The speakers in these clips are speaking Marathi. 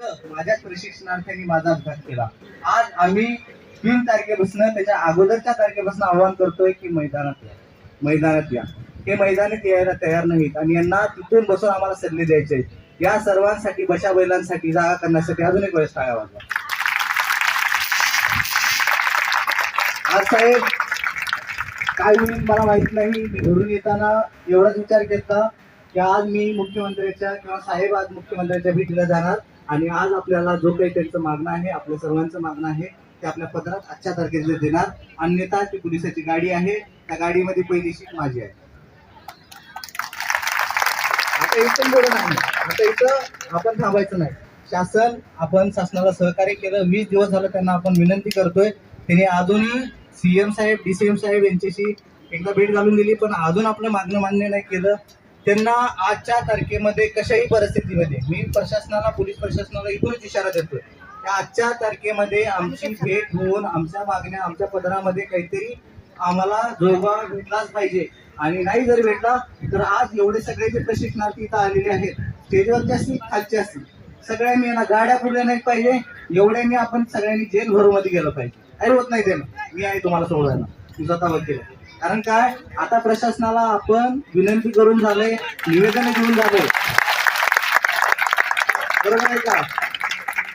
माझ्याच प्रशिक्षणार्थ्यांनी माझा अभ्यास केला. आज आम्ही तीन तारखेपासून त्याच्या अगोदरच्या तारखेपासून आवाहन करतोय की मैदानात या. मैदानात या. हे मैदानात यायला तयार नाहीत आणि यांना तिथून बसून आम्हाला सल्ले द्यायचे या सर्वांसाठी बशा बैलांसाठी जागा करण्यासाठी अजून एक वेळेस टाळ्या वाजवा. आज साहेब काय होईल मला माहीत नाही मी घरून येताना एवढाच विचार केला की आज मी मुख्यमंत्र्याच्या किंवा साहेब आज मुख्यमंत्र्याच्या भेटीला जाणार. आणि आज आपल्याला जो काही त्यांचं मागणं आहे आपल्या सर्वांचं मागणं आहे ते आपल्या पत्रात आजच्या तारखेला देणार. अन्यथा ती पोलिसाची गाडी आहे त्या गाडीमध्ये पहिली शीट माझी आहे. आता इथं बोलत नाही. आता इथं आपण थांबायचं नाही. शासन आपण शासनाला सहकार्य केलं. वीस दिवस झालं त्यांना आपण विनंती करतोय. त्यांनी अजूनही सीएम साहेब डीसीएम साहेब यांच्याशी एकदा भेट घालून दिली पण अजून आपलं मागणं मान्य नाही केलं. त्यांना आजच्या तारखेमध्ये कशाही परिस्थितीमध्ये मी प्रशासनाला पोलीस प्रशासनाला इथूनच इशारा देतोय. त्या आजच्या तारखेमध्ये आमची भेट होऊन आमच्या मागण्या आमच्या पदरामध्ये काहीतरी आम्हाला जोगा भेटलाच पाहिजे. आणि नाही जर भेटला तर आज एवढे सगळे जे प्रशिक्षणार्थी इथं आलेले आहेत स्टेजवरचे असतील खालचे असतील सगळ्यांनी यांना गाड्या पुरल्या नाही पाहिजे एवढ्यांनी आपण सगळ्यांनी जेल भरमध्ये गेलं पाहिजे. काही होत नाही त्यानं. मी आहे तुम्हाला सोडवायला. मी स्वतः वकील. कारण काय? आता प्रशासनाला आपण विनंती करून झालंय निवेदन देऊन झालंय बरोबर आहे का?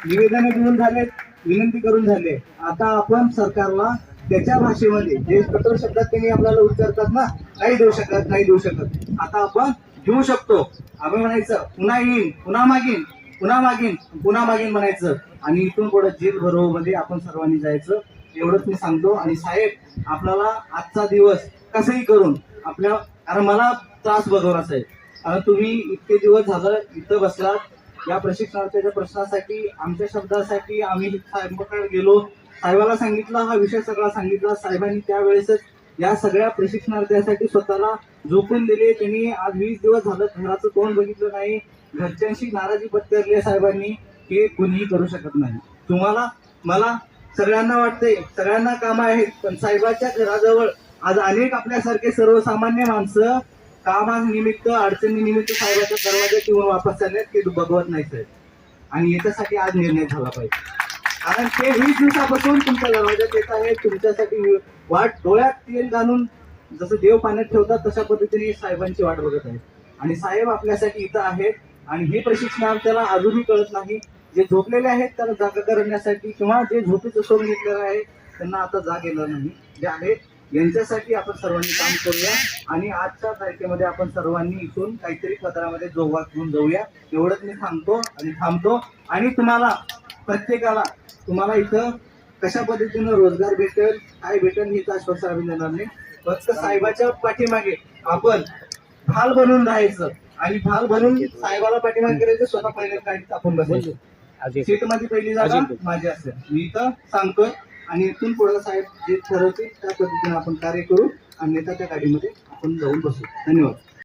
निवेदन देऊन झाले विनंती करून झाले. आता आपण सरकारला त्याच्या भाषेमध्ये जे कठोर शब्दात त्यांनी आपल्याला उच्चारतात ना नाही देऊ शकत नाही देऊ शकत. आता आपण घेऊ शकतो. आपण म्हणायचं पुन्हा येईन पुन्हा मागीन पुन्हा मागीन पुन्हा मागीन म्हणायचं. आणि इथून पुढे जेल भरो मध्ये आपण सर्वांनी जायचं. एवढंच मी सांगतो. आणि साहेब आपल्याला आजचा दिवस कसंही करून आपल्या कारण मला त्रास बघवलाच आहे कारण तुम्ही इतके दिवस झालं इथं बसलात. या प्रशिक्षणार्थ्याच्या प्रश्नासाठी आमच्या शब्दासाठी आम्ही साहेबांकडे गेलो. साहेबाला सांगितलं हा विषय सगळा सांगितला. साहेबांनी त्यावेळेसच या सगळ्या प्रशिक्षणार्थ्यासाठी स्वतःला झोपून दिले. त्यांनी आज वीस दिवस झालं घराचं तोंड बघितलं नाही. घरच्यांशी नाराजी पत्करली आहे साहेबांनी हे कुणीही करू शकत नाही. तुम्हाला मला सगळ्यांना वाटते सगळ्यांना कामं आहेत पण साहेबाच्या घराजवळ आज अनेक आपल्यासारखे सर्वसामान्य माणसं कामानिमित्त अडचणीनिमित्त साहेबाच्या दरवाजा किंवा वापस चाललेत ते बघवत नाही साहेब. आणि याच्यासाठी आज निर्णय झाला पाहिजे. कारण ते वीस दिवसापासून तुमच्या दरवाजात येत आहे तुमच्यासाठी वाट डोळ्यात तेल घालून जसं देव पाण्यात ठेवतात तशा पद्धतीने साहेबांची वाट बघत आहेत. आणि साहेब आपल्यासाठी इथं आहेत आणि हे प्रशिक्षणार्थ्याला अजूनही कळत नाही जे झोपलेले आहेत त्याला जागा करण्यासाठी किंवा जे झोपेचं सोडून घेतलेलं आहे त्यांना आता जाग येणार नाही. जे आहेत यांच्यासाठी आपण सर्वांनी काम करूया आणि आजच्या तारखेमध्ये आपण सर्वांनी इथून काहीतरी पत्रामध्ये जोगा घेऊन जाऊया. एवढंच मी सांगतो आणि थांबतो. आणि तुम्हाला प्रत्येकाला तुम्हाला इथं कशा पद्धतीनं रोजगार भेटेल काय भेटेल हे आश्वासन आम्ही देणार नाही. फक्त साहेबाच्या पाठीमागे आपण ढाल बनून राहायचं आणि ढाल बनून साहेबाला पाठीमागे करायचं स्वतः पहिल्या काही आपण बसायचं सीटमध्ये पहिली जागा माझी असेल. मी इथं सांगतोय. आणि इथून पुढे साहेब जे ठरवतील त्या पद्धतीने आपण कार्य करू आणि नेता त्या गाडीमध्ये आपण जाऊन बसू. धन्यवाद.